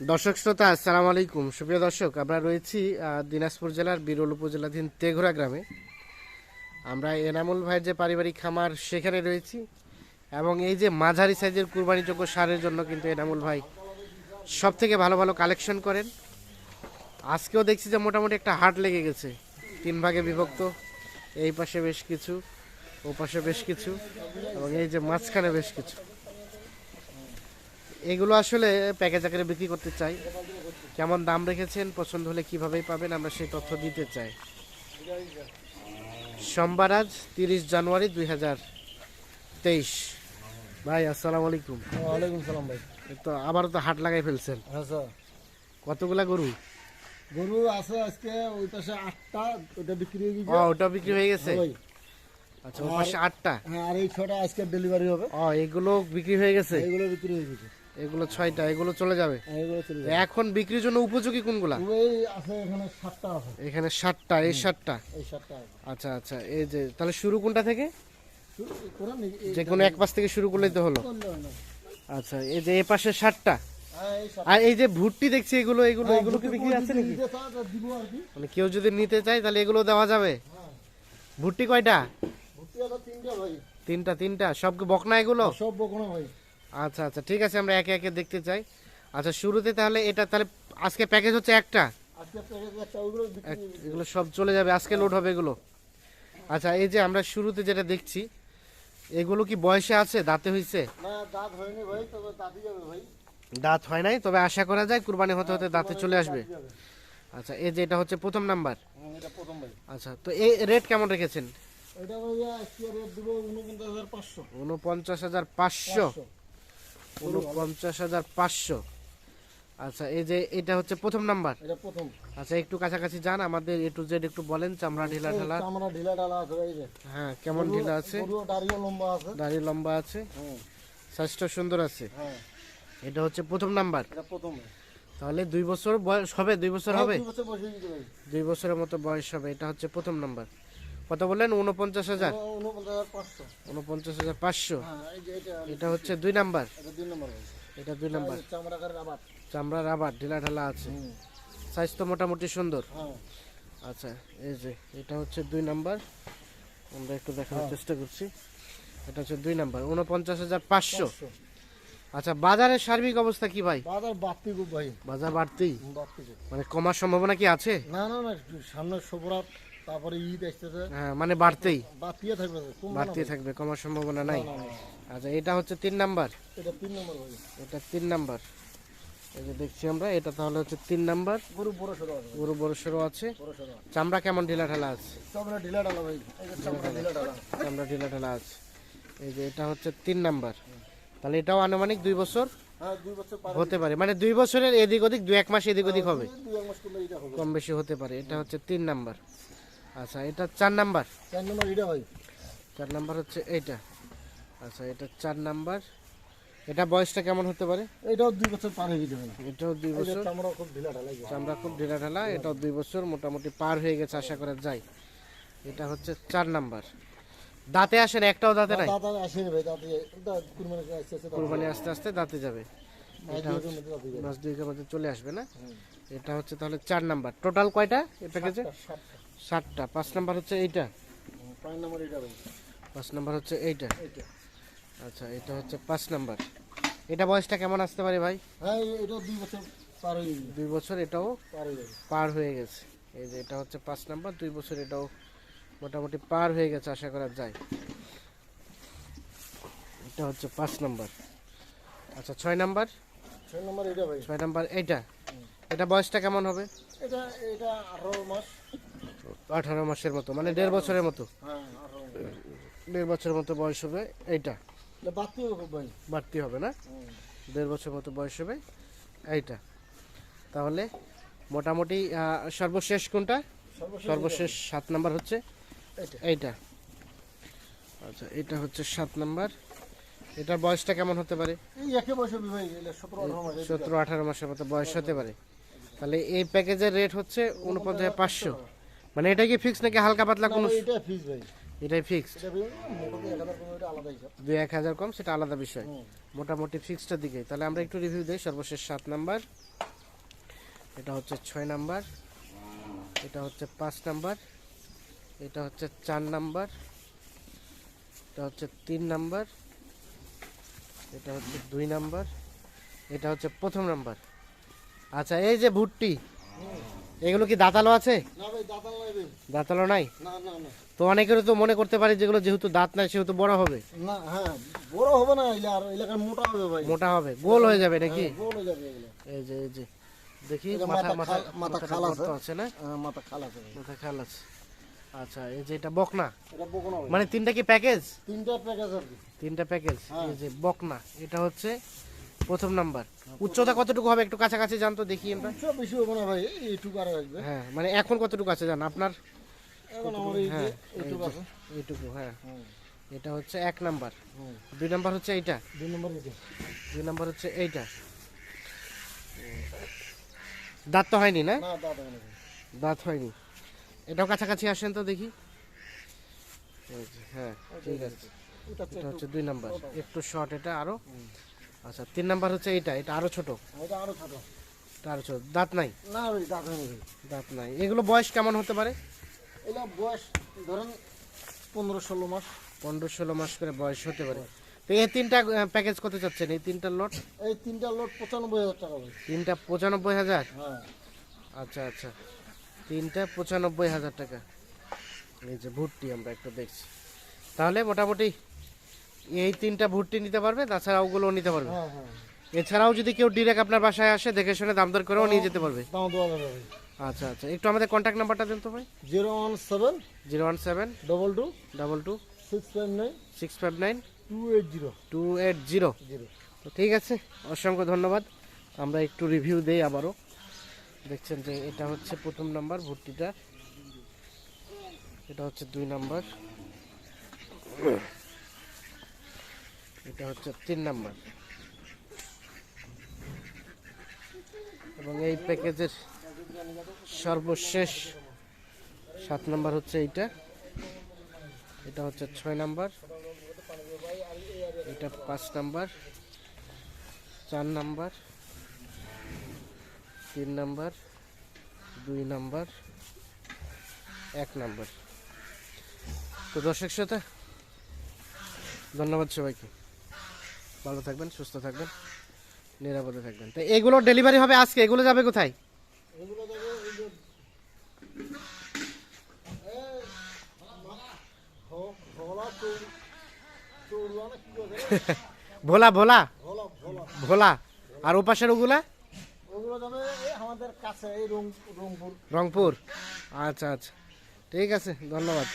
দর্শক শ্রোতা, আসসালামু আলাইকুম। সুপ্রিয় দর্শক, আমরা রয়েছি দিনাজপুর জেলার বিরল উপজেলাধীন তেঘরা গ্রামে। আমরা এনামুল ভাইয়ের যে পারিবারিক খামার, সেখানে রয়েছি। এবং এই যে মাঝারি সাইজের কুরবানিযোগ্য সারের জন্য কিন্তু এনামুল ভাই সব থেকে ভালো ভালো কালেকশন করেন। আজকেও দেখছি যে মোটামুটি একটা হাট লেগে গেছে। তিন ভাগে বিভক্ত। এই পাশে বেশ কিছু, ও পাশে বেশ কিছু, এবং এই যে মাঝখানে বেশ কিছু। এগুলো আসলে প্যাকেজ আকারে বিক্রি করতে চাই। কেমন দাম রেখেছেন পছন্দ হলে কীভাবে পাবেন আমরা সেই তথ্য দিতে চাই। সোমবার আজ তিরিশ জানুয়ারি দুই হাজার তেইশ। ভাই আসসালামু আলাইকুম। ওয়ালাইকুম সালাম ভাই। তো আবারও তো হাট লাগাই ফেলছেন। হ্যাঁ কতগুলা গরু? গরু আছে আজকে ওই পাশে আটটা ওটা বিক্রি হয়ে গেছে। ওটা বিক্রি হয়ে গেছে? আচ্ছা ওই পাশে আটটা? হ্যাঁ আর এই ছটা আজকে ডেলিভারি হবে। ও এগুলো বিক্রি হয়ে গেছে? এগুলো বিক্রি হয়ে গেছে। এগুলো ছয়টা এগুলো চলে যাবে? হ্যাঁ, চলে যাবে। এখন বিক্রির জন্য উপযোগী কোনগুলা? আছে এখানে সাতটা আছে। এখানে ষাটটা এই সাতটা? আচ্ছা আচ্ছা এই যে তাহলে শুরু কোনটা থেকে? যে কোনো এক পাশ থেকে শুরু করলেই তো হলো। হয়। আচ্ছা এই যে এ পাশে হ্যাঁ, সাতটা। আর এই যে ভুট্টি দেখছি এগুলো এগুলো এগুলো কি বিক্রি আছে নাকি? মানে কেউ যদি নিতে চায় তাহলে এগুলো দেওয়া যাবে? ভুট্টি কয়টা? তিনটা ভাই। তিনটা তিনটা সব বকনা এগুলো? সব বকনা ভাই। আচ্ছা আচ্ছা ঠিক আছে আমরা একে একে দেখতে চাই। আচ্ছা শুরুতে তাহলে এটা তাহলে আজকে প্যাকেজ হচ্ছে একটা? এগুলো সব চলে যাবে আজকে লোড হবে এগুলো। আচ্ছা এই যে আমরা শুরুতে যেটা দেখছি এগুলো কি বয়সে আছে? দাঁতে হইছে? দাঁত হয় নাই তবে আশা করা যায় কুরবানি হতে হতে দাঁতে চলে আসবে। আচ্ছা এই যে এটা হচ্ছে প্রথম নাম্বার। ভাই। আচ্ছা তো এই রেট কেমন রেখেছেন? উনপঞ্চাশ হাজার পাঁচশো। উনপঞ্চাশ হাজার পাঁচশো। আচ্ছা এই যে এটা হচ্ছে প্রথম নাম্বার? এটা প্রথম। আচ্ছা একটু কাছাকাছি যান আমাদের এ টু জেড একটু বলেন চামড়া ঢিলা ঢালা। আমরা ঢিলা ঢালা আছে ভাই যে। হ্যাঁ কেমন ঢিলা আছে? গরু দাঁড়িয়ে লম্বা আছে। দাড়ি লম্বা আছে। হুম সাইজটা সুন্দর আছে। হ্যাঁ। এটা হচ্ছে প্রথম নাম্বার। এটা প্রথম। তাহলে দুই বছর বয়স হবে দুই বছর হবে? দিতে ভাই। দুই বছরের মতো বয়স হবে এটা হচ্ছে প্রথম নাম্বার। কত বললেন? উনপঞ্চাশ হাজার? উনপঞ্চাশ হাজার পাঁচশো। হ্যাঁ এটা হচ্ছে দুই নাম্বার? এটা দুই নম্বর চামড়া চামড়ার আবার ঢিলা ঢালা আছে সাইজ তো মোটামুটি সুন্দর। হ্যাঁ। আচ্ছা এই যে এটা হচ্ছে দুই নাম্বার। আমরা একটু দেখানোর চেষ্টা করছি। এটা হচ্ছে দুই নাম্বার উনপঞ্চাশ হাজার পাঁচশো। আচ্ছা বাজারের সার্বিক অবস্থা কি ভাই? বাজার বাড়তি ভাই। বাজার বাড়তি? মানে কমার সম্ভাবনা কি আছে? না না না সামনে শুভরাত তারপরে ঈদ আসতেছে। হ্যাঁ মানে বাড়তেই। বাড়তিয়ে থাকবে বাড়তেই থাকবে কমার সম্ভাবনা নাই। আচ্ছা এটা হচ্ছে তিন নাম্বার। এটা তিন নম্বর ভাই এটা তিন নাম্বার। এই যে দেখছি আমরা এটা তাহলে হচ্ছে তিন নাম্বার। গরু বড় সড়ো আছে। গরু বড় চামড়া কেমন ঢিলা ঢালা আছে? চামড়া ঢিলা ঢালা ভাই। এই যে চামড়া ঢিলা ঢালা চামড়া ঢিলা ঢালা আছে। এই যে এটা হচ্ছে তিন নাম্বার। তাহলে এটাও আনুমানিক দুই বছর হ্যাঁ হতে পারে। মানে দুই বছরের এদিক ওদিক দু এক মাস এদিক ওদিক এটা হবে। কম বেশি হতে পারে। এটা হচ্ছে তিন নাম্বার। আচ্ছা এটা চার নাম্বার। চার নম্বর এটা ভাই। চার নাম্বার হচ্ছে এইটা। আচ্ছা এটা চার নাম্বার। এটা বয়সটা কেমন হতে পারে? এটাও দুই বছর পার হয়ে গেছে এটাও দুই বছর। চামড়া খুব ঢিলা ঢালা গেছে। চামড়া খুব ঢিলা ঢালা এটাও দুই বছর মোটামুটি পার হয়ে গেছে আশা করা যায়। এটা হচ্ছে চার নাম্বার। দাঁতে আসেন একটাও দাঁতে নাই? কুরবানি আস্তে আস্তে দাঁতে যাবে। এটা মাস দুইকের মধ্যে চলে আসবে না? এটা হচ্ছে তাহলে চার নাম্বার। টোটাল কয়টা? এ প্যাকেজে সাতটা। পাঁচ নাম্বার হচ্ছে এইটা? পাঁচ নম্বর এটা পাঁচ নাম্বার হচ্ছে এইটা? এইটা। আচ্ছা এটা হচ্ছে পাঁচ নাম্বার। এটা বয়সটা কেমন আসতে পারে ভাই? হ্যাঁ এটা দুই বছর পার হয়ে গেছে দুই বছর এটাও পার হয়ে গেছে পার হয়ে গেছে। এই যে এটা হচ্ছে পাঁচ নাম্বার দুই বছর এটাও মোটামুটি পার হয়ে গেছে আশা করা যায়। এটা হচ্ছে পাঁচ নাম্বার। আচ্ছা ছয় নাম্বার? ছয় নম্বর এটা ভাই। ছয় নাম্বার এইটা। এটা বয়সটা কেমন হবে? এটা এটা আঠারো মাস। আঠারো মাসের মতো মানে দেড় বছরের মতো। দেড় বছরের মতো বয়স হবে এইটা। বাড়তি হবে না? দেড় বছর মতো বয়স হবে এইটা। তাহলে মোটামুটি সর্বশেষ কোনটা? সর্বশেষ সাত নাম্বার হচ্ছে এইটা। আচ্ছা এটা হচ্ছে সাত নাম্বার। এটার বয়সটা কেমন হতে পারে? সতেরো আঠারো মাসের মতো বয়স হতে পারে। তাহলে এই প্যাকেজের রেট হচ্ছে উনপঞ্চাশ পাঁচশো। মানে এটা কি ফিক্স নাকি হালকা পাতলা কোনো? এটা ফিস ভাই। এটাই ফিক্স মোটামুটি এক হাজার দুই এক কম সেটা আলাদা বিষয়। মোটামুটি ফিক্সটার দিকে। তাহলে আমরা একটু রিভিউ দিই সর্বশেষ সাত নাম্বার। এটা হচ্ছে ছয় নাম্বার। এটা হচ্ছে পাঁচ নাম্বার। এটা হচ্ছে চার নাম্বার। এটা হচ্ছে তিন নাম্বার। এটা হচ্ছে দুই নাম্বার। এটা হচ্ছে প্রথম নাম্বার। আচ্ছা এই যে ভুট্টি এগুলো কি দাঁতালো আছে? দাঁতাল নাই তো অনেকেরও তো মনে করতে পারে যেগুলো যেহেতু দাঁত নাই সেহেতু বড় হবে। না হ্যাঁ বড় হবে না আর এলাকার মোটা হবে ভাই। মোটা হবে। গোল হয়ে যাবে নাকি? হ্যাঁ, যাবে এই যে এই যে দেখি মাথা মাথা মাথা খাল- আছে। না? হ্যাঁ, মাথা খাল আছে মাথা খাল আছে। আচ্ছা এই যে এটা বকনা? এটা বকনা মানে তিনটা কি প্যাকেজ? তিনটা প্যাকেজ আর তিনটা প্যাকেজ। এই যে বকনা এটা হচ্ছে প্রথম নাম্বার। উচ্চতা কতটুকু হবে একটু কাছাকাছি জান তো দেখি আমরা। বেশি হবে না ভাই এইটুকু আর আসবে হ্যাঁ মানে এখন কতটুকু আছে জান? আপনার এখন আমার এই যে হ্যাঁ এই এইটুকু আছে। এইটুকু হ্যাঁ। এটা হচ্ছে এক নাম্বার। দুই নাম্বার হচ্ছে এইটা? দুই নম্বর দুই নাম্বার হচ্ছে এইটা? দাঁত তো হয়নি না? দাঁত হয়নি এটাও কাছাকাছি আসেন তো দেখি। হ্যাঁ ঠিক আছে। এটা হচ্ছে এটা হচ্ছে দুই নাম্বার। একটু শর্ট এটা আরও। আচ্ছা তিন নাম্বার হচ্ছে এইটা এটা আরও ছোট। এটা আরও ছোট। এটা আরও ছোট। দাঁত নাই? না দাদা নেই দাঁত নাই। এগুলো বয়স কেমন হতে পারে? এটা বয়স ধরেন পনেরো ষোলো মাস। পনেরো ষোলো মাস করে বয়স হতে পারে। তো এই তিনটা প্যাকেজ কত চাচ্ছেন? এই তিনটা লট এই তিনটা পঁচানব্বই হাজার টাকা তিনটা পঁচানব্বই হাজার? হ্যাঁ। আচ্ছা আচ্ছা। তিনটা পঁচানব্বই হাজার টাকা। এই যে ভুট্টি আমরা একটু দেখছি। তাহলে মোটামুটি এই তিনটা ভুট্টি নিতে পারবে তাছাড়া ওগুলোও নিতে পারবে। হ্যাঁ হ্যাঁ। এছাড়াও যদি কেউ ডিরেক্ট আপনার বাসায় আসে দেখে শুনে দাম দর করেও নিয়ে যেতে পারবে। দাম দেওয়া যাবে ভাই। আচ্ছা আচ্ছা। একটু আমাদের কন্ট্যাক্ট নাম্বারটা দেন তো ভাই। Zero one seven zero one seven double two double two six five nine six five nine two eight zero. Two eight zero. Zero. তো ঠিক আছে অসংখ্য ধন্যবাদ। আমরা একটু রিভিউ দেই আবারও। দেখছেন যে এটা হচ্ছে প্রথম নাম্বার ভর্তিটা এটা হচ্ছে দুই নাম্বার এটা হচ্ছে তিন নাম্বার। এবং এই প্যাকেজের সর্বশেষ সাত নাম্বার হচ্ছে এইটা। এটা হচ্ছে ছয় নাম্বার। এটা পাঁচ নাম্বার। চার নাম্বার। তিন নাম্বার। দুই নাম্বার। এক নাম্বার। তো দর্শক শ্রোতা, ধন্যবাদ সবাইকে। ভালো থাকবেন সুস্থ থাকবেন নিরাপদে থাকবেন। তো এগুলো ডেলিভারি হবে আজকে এগুলো যাবে কোথায়? ভোলা? ভোলা ভোলা? আর ওপাশের ওগুলা? রংপুর। আচ্ছা আচ্ছা। ঠিক আছে ধন্যবাদ।